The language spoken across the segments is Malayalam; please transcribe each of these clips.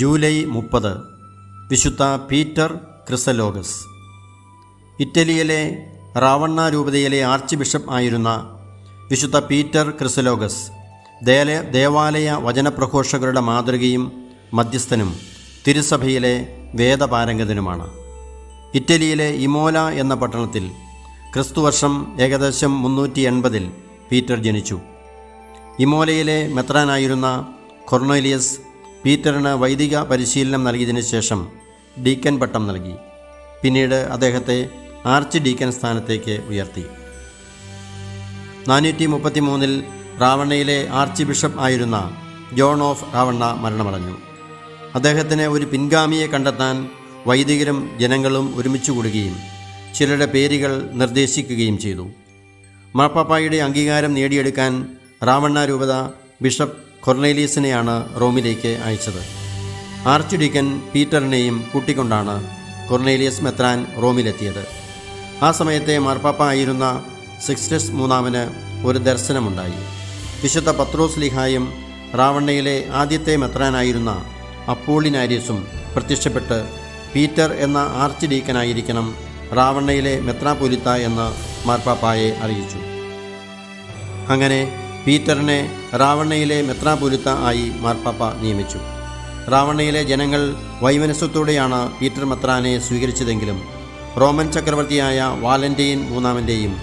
ജൂലൈ മുപ്പത്. വിശുദ്ധ പീറ്റർ ക്രിസലോഗസ്. ഇറ്റലിയിലെ റാവണ്ണ രൂപതയിലെ ആർച്ച് ബിഷപ്പ് ആയിരുന്ന വിശുദ്ധ പീറ്റർ ക്രിസലോഗസ് ദേല ദേവാലയ വചനപ്രഘോഷകരുടെ മാതൃകയും മധ്യസ്ഥനും തിരുസഭയിലെ വേദപാരംഗതനുമാണ്. ഇറ്റലിയിലെ ഇമോല എന്ന പട്ടണത്തിൽ ക്രിസ്തുവർഷം ഏകദേശം മുന്നൂറ്റി എൺപതിൽ പീറ്റർ ജനിച്ചു. ഇമോലയിലെ മെത്രാനായിരുന്ന കൊർണേലിയസ് പീറ്ററിന് വൈദിക പരിശീലനം നൽകിയതിനു ശേഷം ഡീക്കൻ പട്ടം നൽകി. പിന്നീട് അദ്ദേഹത്തെ ആർച്ച് ഡീക്കൻ സ്ഥാനത്തേക്ക് ഉയർത്തി. നാനൂറ്റി മുപ്പത്തി മൂന്നിൽ റാവണ്ണയിലെ ആർച്ച് ബിഷപ്പ് ആയിരുന്ന ജോൺ ഓഫ് റാവണ്ണ മരണമടഞ്ഞു. അദ്ദേഹത്തിന് ഒരു പിൻഗാമിയെ കണ്ടെത്താൻ വൈദികരും ജനങ്ങളും ഒരുമിച്ച് കൂടുകയും ചിലരുടെ പേരുകൾ നിർദ്ദേശിക്കുകയും ചെയ്തു. മാർപ്പാപ്പായുടെ അംഗീകാരം നേടിയെടുക്കാൻ റാവണ്ണ രൂപത ബിഷപ്പ് കൊർണേലിയസിനെയാണ് റോമിലേക്ക് അയച്ചത്. ആർച്ച് ഡീക്കൻ പീറ്ററിനെയും കൂട്ടിക്കൊണ്ടാണ് കൊർണേലിയസ് മെത്രാൻ റോമിലെത്തിയത്. ആ സമയത്തെ മാർപ്പാപ്പ ആയിരുന്ന സിക്സ്റ്റസ് മൂന്നാമന് ഒരു ദർശനമുണ്ടായി. വിശുദ്ധ പത്രോസ് ലിഹായും റാവണ്ണയിലെ ആദ്യത്തെ മെത്രാനായിരുന്ന അപ്പോളിനാരിയസും പ്രത്യക്ഷപ്പെട്ട് പീറ്റർ എന്ന ആർച്ച് ഡീക്കനായിരിക്കണം റാവണ്ണയിലെ മെത്രാപൊലിത്ത എന്ന് മാർപ്പാപ്പായെ അറിയിച്ചു. അങ്ങനെ പീറ്ററിനെ റാവണ്ണയിലെ മെത്രാപൊലിത്ത ആയി മാർപ്പാപ്പ നിയമിച്ചു. റാവണ്ണയിലെ ജനങ്ങൾ വൈമനസ്യത്തോടെയാണ് പീറ്റർ മെത്രാനെ സ്വീകരിച്ചതെങ്കിലും റോമൻ ചക്രവർത്തിയായ വാലന്റൈൻ മൂന്നാമന്റെയും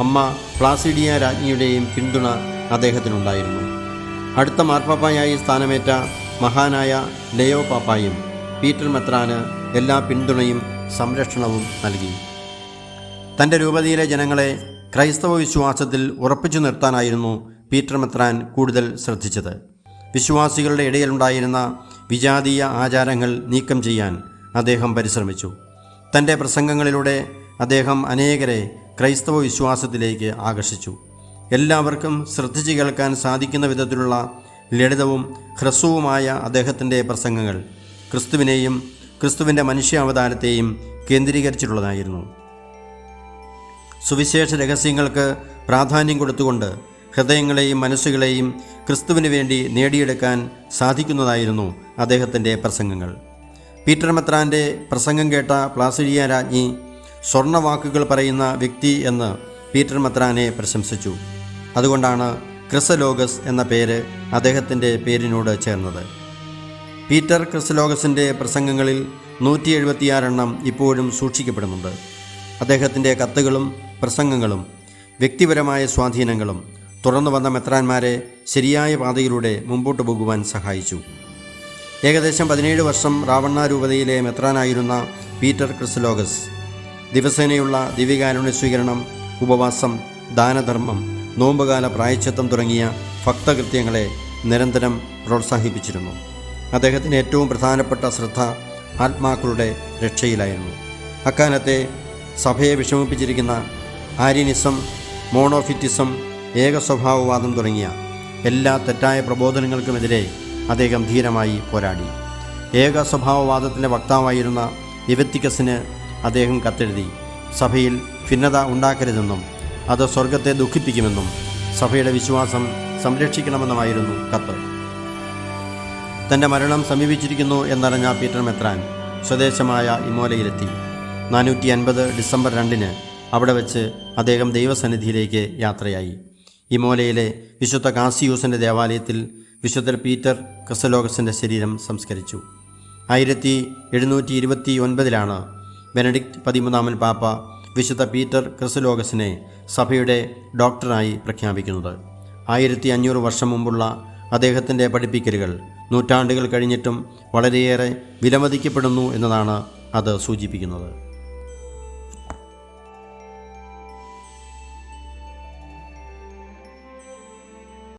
അമ്മ പ്ലാസിഡിയ രാജ്ഞിയുടെയും പിന്തുണ അദ്ദേഹത്തിനുണ്ടായിരുന്നു. അടുത്ത മാർപ്പാപ്പായായി സ്ഥാനമേറ്റ മഹാനായ ലയോ പാപ്പായും പീറ്റർ മെത്രാന് എല്ലാ പിന്തുണയും സംരക്ഷണവും നൽകി. തന്റെ രൂപതയിലെ ജനങ്ങളെ ക്രൈസ്തവ വിശ്വാസത്തിൽ ഉറപ്പിച്ചു നിർത്താനായിരുന്നു പീറ്റർ മെത്രാൻ കൂടുതൽ ശ്രദ്ധിച്ചത്. വിശ്വാസികളുടെ ഇടയിലുണ്ടായിരുന്ന വിജാതീയ ആചാരങ്ങൾ നീക്കം ചെയ്യാൻ അദ്ദേഹം പരിശ്രമിച്ചു. തന്റെ പ്രസംഗങ്ങളിലൂടെ അദ്ദേഹം അനേകരെ ക്രൈസ്തവ വിശ്വാസത്തിലേക്ക് ആകർഷിച്ചു. എല്ലാവർക്കും ശ്രദ്ധിച്ചു കേൾക്കാൻ സാധിക്കുന്ന വിധത്തിലുള്ള ലളിതവും ഹ്രസ്വവുമായ അദ്ദേഹത്തിന്റെ പ്രസംഗങ്ങൾ ക്രിസ്തുവിനെയും ക്രിസ്തുവിന്റെ മനുഷ്യാവതാരത്തെയും കേന്ദ്രീകരിച്ചിട്ടുള്ളതായിരുന്നു. സുവിശേഷ രഹസ്യങ്ങൾക്ക് പ്രാധാന്യം കൊടുത്തുകൊണ്ട് ഹൃദയങ്ങളെയും മനസ്സുകളെയും ക്രിസ്തുവിന് വേണ്ടി നേടിയെടുക്കാൻ സാധിക്കുന്നതായിരുന്നു അദ്ദേഹത്തിന്റെ പ്രസംഗങ്ങൾ. പീറ്റർ മെത്രാന്റെ പ്രസംഗം കേട്ട പ്ലാസിഡിയ രാജ്ഞി സ്വർണവാക്കുകൾ പറയുന്ന വ്യക്തി എന്ന് പീറ്റർ മെത്രാനെ പ്രശംസിച്ചു. അതുകൊണ്ടാണ് ക്രിസലോഗസ് എന്ന പേര് അദ്ദേഹത്തിന്റെ പേരിനോട് ചേർന്നത്. പീറ്റർ ക്രിസലോഗസിന്റെ പ്രസംഗങ്ങളിൽ നൂറ്റി എഴുപത്തിയാറെണ്ണം ഇപ്പോഴും സൂക്ഷിക്കപ്പെടുന്നുണ്ട്. അദ്ദേഹത്തിന്റെ കത്തുകളും പ്രസംഗങ്ങളും വ്യക്തിപരമായ സ്വാധീനങ്ങളും തുടർന്നു വന്ന മെത്രാന്മാരെ ശരിയായ പാതയിലൂടെ മുമ്പോട്ട് പോകുവാൻ സഹായിച്ചു. ഏകദേശം പതിനേഴ് വർഷം റാവണ്ണ രൂപതയിലെ മെത്രാനായിരുന്ന പീറ്റർ ക്രിസ്ലോഗസ്. ദിവസേനയുള്ള ദിവ്യകാരുണ്യ സ്വീകരണം ഉപവാസം ദാനധർമ്മം നോമ്പുകാല പ്രായച്ചത്വം തുടങ്ങിയ ഭക്തകൃത്യങ്ങളെ നിരന്തരം പ്രോത്സാഹിപ്പിച്ചിരുന്നു. അദ്ദേഹത്തിന് ഏറ്റവും പ്രധാനപ്പെട്ട ശ്രദ്ധ ആത്മാക്കളുടെ രക്ഷയിലായിരുന്നു. അക്കാലത്തെ സഭയെ വിഷമിപ്പിച്ചിരിക്കുന്ന ആര്യനിസം മോണോഫിറ്റിസം ഏകസ്വഭാവവാദം തുടങ്ങിയ എല്ലാ തെറ്റായ പ്രബോധനങ്ങൾക്കുമെതിരെ അദ്ദേഹം ധീരമായി പോരാടി. ഏക സ്വഭാവവാദത്തിന്റെ വക്താവായിരുന്ന ഇവത്തിക്കസിന് അദ്ദേഹം കത്തെഴുതി സഭയിൽ ഭിന്നത ഉണ്ടാക്കരുതെന്നും അത് സ്വർഗത്തെ ദുഃഖിപ്പിക്കുമെന്നും സഭയുടെ വിശ്വാസം സംരക്ഷിക്കണമെന്നുമായിരുന്നു കത്ത്. തന്റെ മരണം സമീപിച്ചിരിക്കുന്നു എന്നറിഞ്ഞ പീറ്റർ മെത്രാൻ സ്വദേശമായ ഇമോലയിലെത്തി. നാനൂറ്റി അൻപത് ഡിസംബർ രണ്ടിന് അവിടെ വച്ച് അദ്ദേഹം ദൈവസന്നിധിയിലേക്ക് യാത്രയായി. ഇമോലയിലെ വിശുദ്ധ കാസിയൂസിന്റെ ദേവാലയത്തിൽ വിശുദ്ധ പീറ്റർ കസലോഗസിന്റെ ശരീരം സംസ്കരിച്ചു. ആയിരത്തി എഴുന്നൂറ്റി ഇരുപത്തി ഒൻപതിലാണ് ബെനഡിക്റ്റ് പതിമൂന്നാമൻ പാപ്പ വിശുദ്ധ പീറ്റർ ക്രിസലോഗസിനെ സഭയുടെ ഡോക്ടറായി പ്രഖ്യാപിക്കുന്നത്. ആയിരത്തി അഞ്ഞൂറ് വർഷം മുമ്പുള്ള അദ്ദേഹത്തിന്റെ പഠിപ്പിക്കലുകൾ നൂറ്റാണ്ടുകൾ കഴിഞ്ഞിട്ടും വളരെയേറെ വിലമതിക്കപ്പെടുന്നു എന്നതാണ് അത് സൂചിപ്പിക്കുന്നത്.